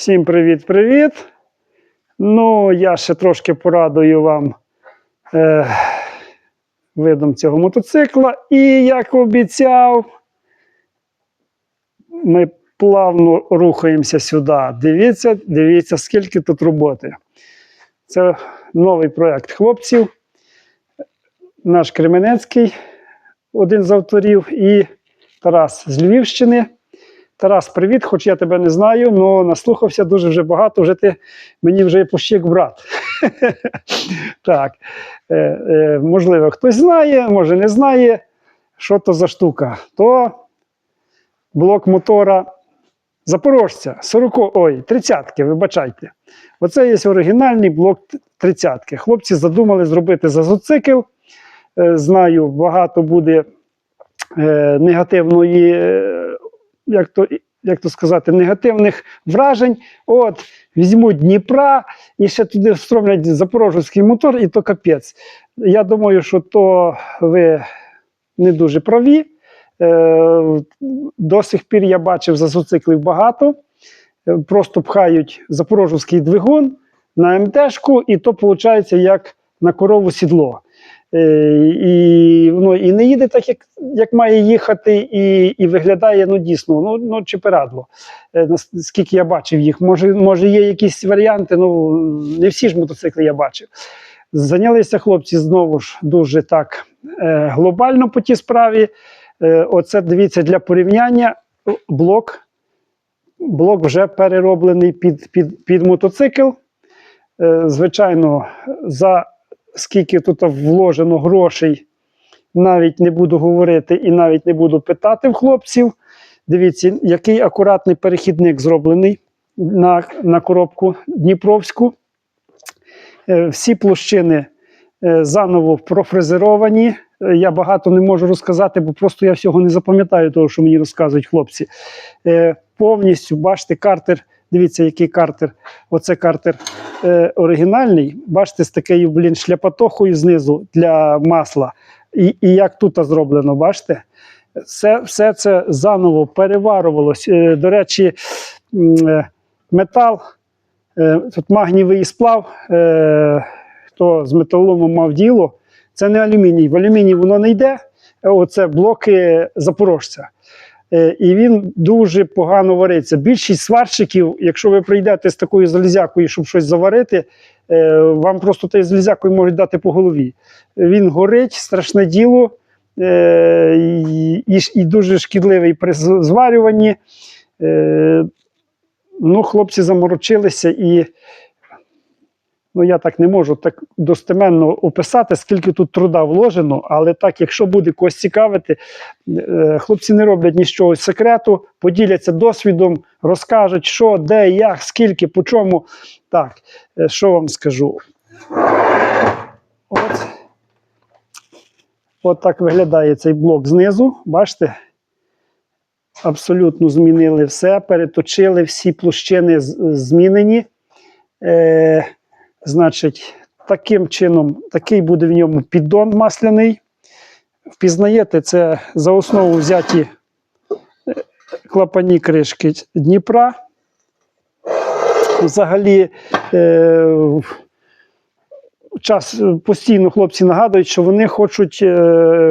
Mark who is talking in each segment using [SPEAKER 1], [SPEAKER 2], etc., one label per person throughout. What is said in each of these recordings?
[SPEAKER 1] Всім привіт-привіт. Ну, я ще трошки порадую вам е, видом цього мотоцикла. І як обіцяв, ми плавно рухаємося сюди. Дивіться, дивіться, скільки тут роботи. Це новий проєкт хлопців. Наш Кременецький, один з авторів, і Тарас з Львівщини. Тарас, привіт, хоч я тебе не знаю, але наслухався дуже вже багато, вже ти мені вже почти як брат. так, е, е, можливо, хтось знає, може не знає, що то за штука. То блок мотора Запорожця, 40, ой, 30-ки, вибачайте. Оце є оригінальний блок 30-ки. Хлопці задумали зробити зазоцикл. Е, знаю, багато буде е, негативної. Як то, як то сказати, негативних вражень. От, візьмуть Дніпра і ще туди встромлять запорожський мотор, і то капець. Я думаю, що то ви не дуже праві. Е, до сих пір я бачив зазоциклів багато. Е, Просто пхають запорожський двигун на МТшку, і то виходить як на корову сідло. Е, і воно і не їде так, як, як має їхати, і, і виглядає ну, дійсно ну, ну, чиперадло. Е, Наскільки я бачив їх. Може, може, є якісь варіанти, ну не всі ж мотоцикли я бачив. Зайнялися хлопці знову ж дуже так е, глобально по тій справі. Оце дивіться для порівняння блок. Блок вже перероблений під, під, під мотоцикл. Звичайно, за скільки тут вложено грошей, навіть не буду говорити і навіть не буду питати в хлопців. Дивіться, який акуратний перехідник зроблений на, на коробку Дніпровську. Е, Всі площини е, заново профрезеровані. Е, Я багато не можу розказати, бо просто я всього не запам'ятаю того, що мені розказують хлопці. Повністю бачите, картер. Дивіться, який картер. Оце картер е, оригінальний. Бачите, з такою блін, шляпатохою знизу для масла. І, і як тут зроблено, бачите? Все, все це заново переварувалось. Е, до речі, е, метал, е, тут магнієвий сплав, е, хто з металоломом мав діло, це не алюміній. В алюміній воно не йде. Оце блоки запорожця. Е, І він дуже погано вариться. Більшість сварщиків, якщо ви прийдете з такою залізякою, щоб щось заварити, е, вам просто тією залізякою можуть дати по голові. Він горить, страшне діло, е, і, і, дуже шкідливий при зварюванні. Ну, хлопці заморочилися і. Ну, я так не можу так достеменно описати, скільки тут труда вложено, але так, якщо буде когось цікавити, е, хлопці не роблять нічого секрету, поділяться досвідом, розкажуть, що, де, як, скільки, по чому. Так, е, що вам скажу? От, от так виглядає цей блок знизу. Бачите? Абсолютно змінили все, переточили, всі площини змінені. Е, Значить, таким чином, такий буде в ньому піддон масляний. Впізнаєте, це за основу взяті е, клапані кришки Дніпра. Взагалі, е, час постійно хлопці нагадують, що вони хочуть е,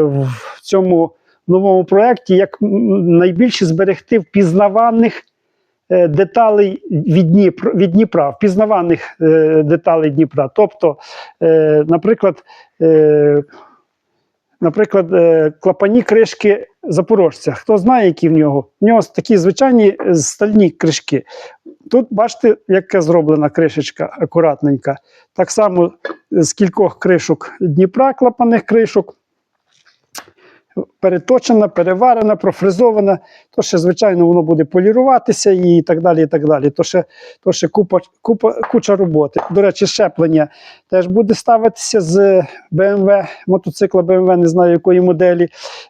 [SPEAKER 1] в цьому новому проєкті як найбільше зберегти впізнаваних деталей від Дніпра, від Дніпра впізнаваних е, деталей Дніпра. Тобто, е, наприклад, е, наприклад, е, клапані кришки запорожця. Хто знає, які в нього? В нього такі звичайні е, стальні кришки. Тут бачите, яка зроблена кришечка акуратненька. Так само з кількох кришок Дніпра, клапаних кришок. Переточена, переварена, профризована, то ще, звичайно, воно буде поліруватися і так далі. і так далі. То ще, то ще купа, купа, куча роботи. До речі, щеплення теж буде ставитися з BMW, мотоцикла BMW, не знаю якої моделі.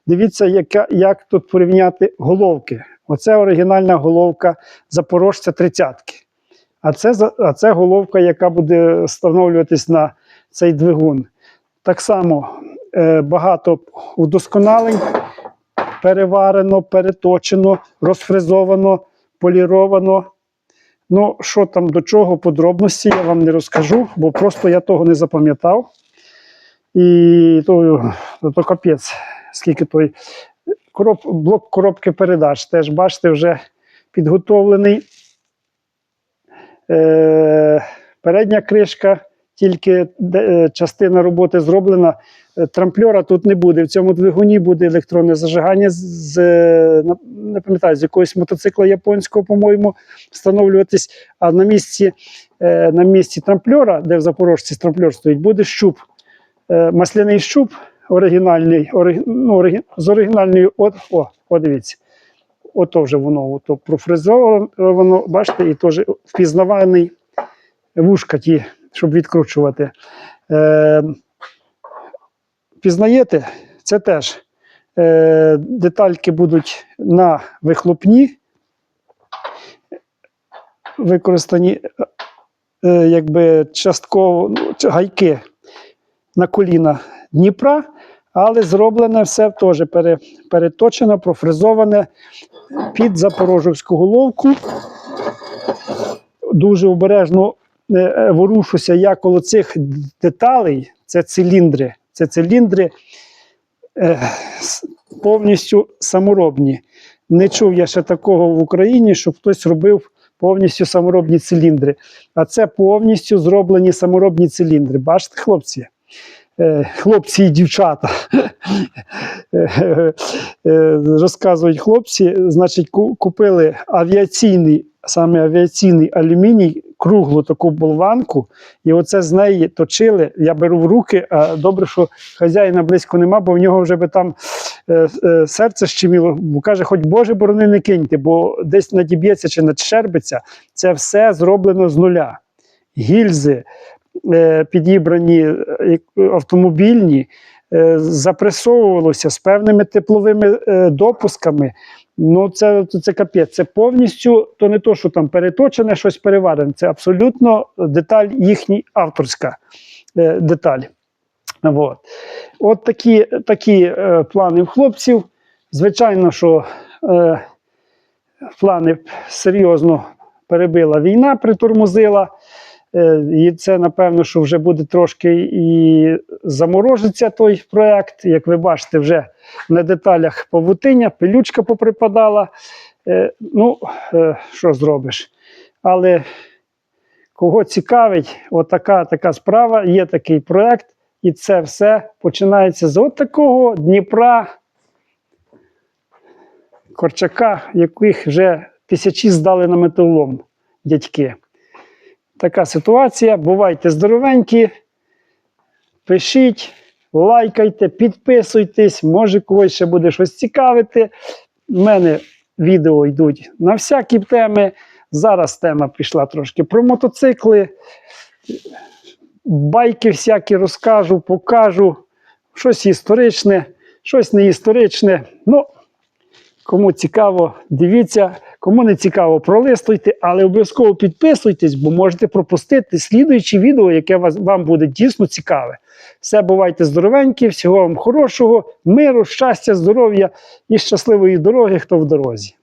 [SPEAKER 1] Дивіться, яка, як тут порівняти головки. Оце оригінальна головка Запорожця 30-ки. А це, а це головка, яка буде встановлюватись на цей двигун. Так само багато удосконалень, переварено, переточено, розфризовано, поліровано. Ну, що там до чого, подробності я вам не розкажу, бо просто я того не запам'ятав. І то, то капець, скільки той короб, блок коробки передач. Теж бачите, вже підготовлений. Е, передня кришка, тільки е, частина роботи зроблена. Е, Трампльора тут не буде. В цьому двигуні буде електронне зажигання з, е, не пам'ятаю, з якогось мотоцикла японського, по-моєму, встановлюватись. А на місці, на місці трампльора, де в Запорожці трампльор стоїть, буде щуп. Масляний щуп оригінальний, ориг, ну, з оригінальною. От, о, о, дивіться. Ото вже воно ото профрезовано, бачите, і теж впізнаваний вушка ті, щоб відкручувати. Е, пізнаєте, це теж е, детальки будуть на вихлопні, використані е, якби частково ну, гайки на коліна Дніпра, але зроблене все теж пере, переточено, профрезоване під запорожівську головку. Дуже обережно ворушуся я коло цих деталей. Це циліндри. Це циліндри е, повністю саморобні. Не чув я ще такого в Україні, щоб хтось робив повністю саморобні циліндри. А це повністю зроблені саморобні циліндри. Бачите, хлопці? Е, Хлопці і дівчата. Е, е, Розказують хлопці, значить, купили авіаційний, саме авіаційний алюміній, круглу таку болванку, і оце з неї точили. Я беру в руки, а добре, що хазяїна близько нема, бо в нього вже би там е, е, серце щеміло. Бо каже, хоч Боже борони не киньте, бо десь надіб'ється чи надщербиться. Це все зроблено з нуля. Гільзи е, підібрані е, автомобільні, е, запресовувалося з певними тепловими е, допусками. Ну, це, це, капець. Це повністю то не то, що там переточене, щось переварене. Це абсолютно деталь їхній авторська е, деталь. От, От такі, такі е, плани в хлопців. Звичайно, що е, плани серйозно перебила війна, притормозила. Е, І це, напевно, що вже буде трошки і заморожиться той проект. Як ви бачите, вже на деталях павутиння, пилючка поприпадала. Е, Ну, е, що зробиш? Але кого цікавить, отака така справа, є такий проект, і це все починається з от такого Дніпра, Корчака, яких вже тисячі здали на металолом дядьки. Така ситуація. Бувайте здоровенькі. Пишіть, лайкайте, підписуйтесь, може когось ще буде щось цікавити. У мене відео йдуть на всякі теми. Зараз тема пішла трошки про мотоцикли. Байки всякі розкажу, покажу. Щось історичне, щось не історичне. Ну, Кому цікаво, дивіться, кому не цікаво, пролистуйте, але обов'язково підписуйтесь, бо можете пропустити слідуюче відео, яке вам буде дійсно цікаве. Все бувайте здоровенькі, всього вам хорошого, миру, щастя, здоров'я і щасливої дороги, хто в дорозі.